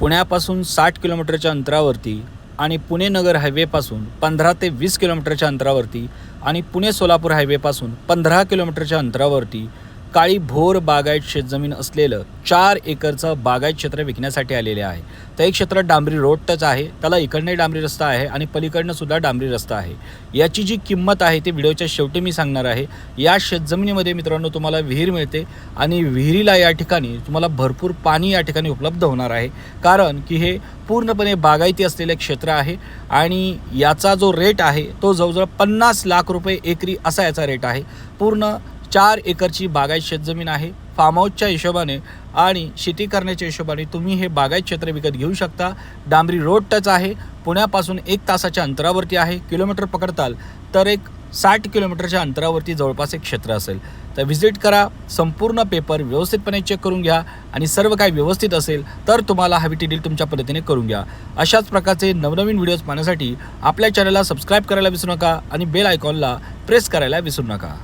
पुण्यापासून साठ किलोमीटरच्या अंतरावरती आणि पुणे नगर हायवेपासून पंधरा ते वीस किलोमीटरच्या अंतरावरती आणि पुणे सोलापूर हायवेपासून पंधरा किलोमीटरच्या अंतरावरती काळी भोर बागायत शेतजमीन असलेलं चार एकरचं बागायत क्षेत्र विकण्यासाठी आलेले आहे. तर एक क्षेत्र डांबरी रोड टच आहे त्याला इकडने डांबरी रस्ता आहे आणि पलीकडनं सुद्धा डांबरी रस्ता आहे. याची जी किंमत आहे ती व्हिडिओच्या शेवटी मी सांगणार आहे. या शेतजमिनीमध्ये मित्रांनो तुम्हाला विहीर मिळते आणि विहिरीला या ठिकाणी तुम्हाला भरपूर पाणी या ठिकाणी उपलब्ध होणार आहे. कारण की हे पूर्णपणे बागायती असलेले क्षेत्र आहे आणि याचा जो रेट आहे तो जवळजवळ पन्नास लाख रुपये एकरी असा याचा रेट आहे. पूर्ण चार एकरची बागायत शेतजमीन आहे. फार्म हाऊसच्या हिशोबाने आणि शेती करण्याच्या हिशोबाने तुम्ही हे बागायत क्षेत्र विकत घेऊ शकता. डांबरी रोड टच आहे. पुण्यापासून एक तासाच्या अंतरावरती आहे. किलोमीटर पकडताल तर एक साठ किलोमीटरच्या अंतरावरती जवळपास एक क्षेत्र असेल. तर व्हिजिट करा. संपूर्ण पेपर व्यवस्थितपणे चेक करून घ्या आणि सर्व काही व्यवस्थित असेल तर तुम्हाला हवी ती डील तुमच्या पद्धतीने करून घ्या. अशाच प्रकारचे नवनवीन व्हिडिओज पाहण्यासाठी आपल्या चॅनलला सबस्क्राईब करायला विसरू नका आणि बेल आयकॉनला प्रेस करायला विसरू नका.